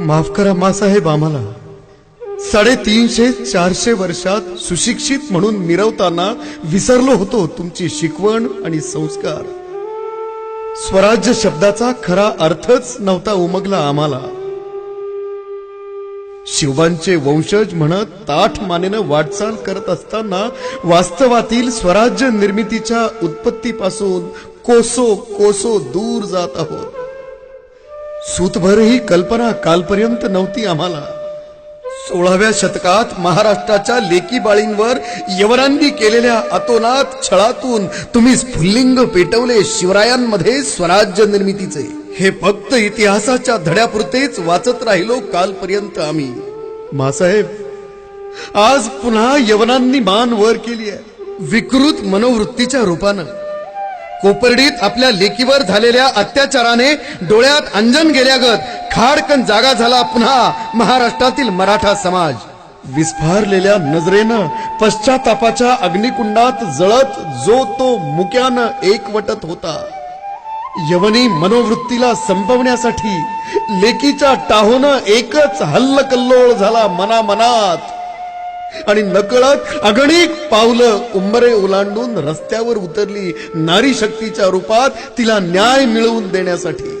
माफ करा मासाहेब आम्हाला. साडेतीनशे चारशे वर्षात सुशिक्षित म्हणून मिरवताना विसरलो होतो तुमची शिकवण आणि संस्कार. स्वराज्य शब्दाचा खरा अर्थच नव्हता उमगला आम्हाला. शिवांचे वंशज म्हणत ताठ मानेनं वाटचाल करत असताना वास्तवातील स्वराज्य निर्मितीच्या उत्पत्तीपासून कोसो कोसो दूर जात आहोत. सूतभर ही कल्पना कालपर्यंत नव्हती आम्हाला. सोळाव्या शतकात महाराष्ट्राच्या लेकी बाळींवर यवनांनी केलेल्या अतोनात छळातून तुम्ही स्फुल्लिंग पेटवले शिवरायांमध्ये स्वराज्य निर्मितीचे. हे फक्त इतिहासाच्या धड्यापुरतेच वाचत राहिलो कालपर्यंत आम्ही. मासाहेब आज पुन्हा यवनांनी मान वर केली आहे विकृत मनोवृत्तीच्या रूपानं. कोपर्डीत आपल्या लेकीवर झालेल्या अत्याचाराने डोळ्यात अंजन गेल्यागत खाडकन जागा झाला पुन्हा महाराष्ट्रातील मराठा समाज. विस्फारलेल्या नजरेनं पश्चातापाच्या अग्निकुंडात जळत जो तो मुक्यानं एकवटत होता. यवनी मनोवृत्तीला संपवण्यासाठी लेकीच्या टाहोनं एकच हल्लकल्लोळ झाला मनामनात. आणि नकळत अगणिक पावलं उंबरे ओलांडून रस्त्यावर उतरली नारी शक्तीच्या रूपात तिला न्याय मिळवून देण्यासाठी.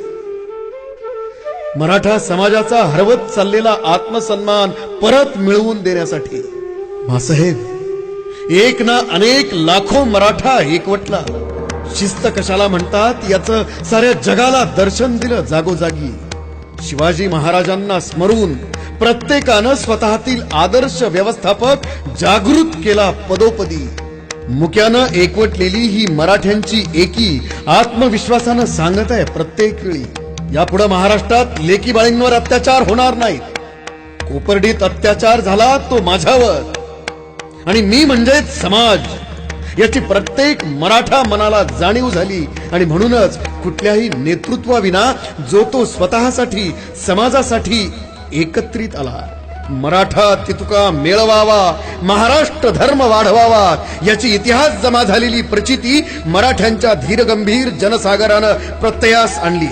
मराठा समाजाचा हरवत चाललेला आत्मसन्मान परत मिळवून देण्यासाठी. मासाहेब एक ना अनेक लाखो मराठा एकवटला. शिस्त कशाला म्हणतात? याचं साऱ्या जगाला दर्शन दिलं जागोजागी. शिवाजी महाराजांना स्मरून प्रत्येकानं स्वतःतील आदर्श व्यवस्थापक जागृत केला पदोपदी. मुक्यानं एकवटलेली ही मराठ्यांची एकी आत्मविश्वासानं सांगत आहे प्रत्येक वेळी. यापुढे महाराष्ट्रात लेकी बाळींवर अत्याचार होणार नाहीत. कोपर्डीत अत्याचार झाला तो माझ्यावर. आणि मी म्हणजेच समाज. याची प्रत्येक मराठा मनाला जाणीव झाली आणि म्हणूनच कुठल्याही नेतृत्वाविना जो तो स्वतःसाठी समाजासाठी एकत्रित आला. मराठा तितुका मेळवावा महाराष्ट्र धर्म वाढवावा याची इतिहास जमा झालेली प्रचिती मराठ्यांच्या धीरगंभीर जनसागरानं प्रत्ययास आणली.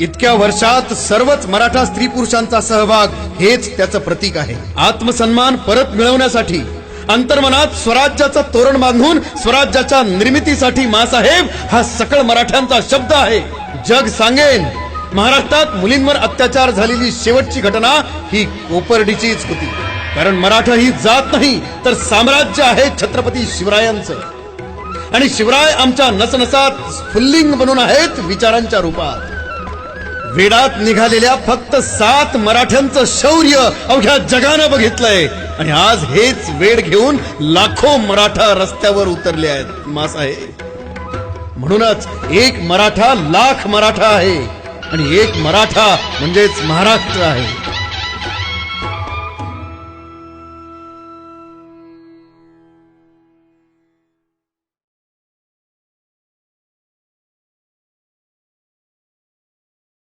इतक्या वर्षात सर्वच मराठा स्त्री पुरुषांचा सहभाग हेच त्याचं प्रतीक आहे. आत्मसन्मान परत मिळवण्यासाठी अंतर्मनात स्वराज्याचं तोरण बांधून स्वराज्याच्या निर्मितीसाठी मासाहेब हा सकळ मराठ्यांचा शब्द आहे. जग सांगेन. महाराष्ट्रात मुलींवर अत्याचार झालेली शेवटची घटना ही कोपर्डीचीच होती. कारण मराठा ही जात नाही तर साम्राज्य आहे छत्रपती शिवरायांचं. आणि शिवराय आमच्या नसनसात स्फुल्लिंग बनून आहेत विचारांच्या रूपात. वेडात निघालेल्या फक्त सात मराठ्यांचं शौर्य अवघ्या जगानं बघितलंय. आणि आज हेच वेड घेऊन लाखो मराठा रस्त्यावर उतरले आहेत मासाहेब. म्हणूनच एक मराठा लाख मराठा आहे. आणि एक मराठा म्हणजेच महाराष्ट्र आहे.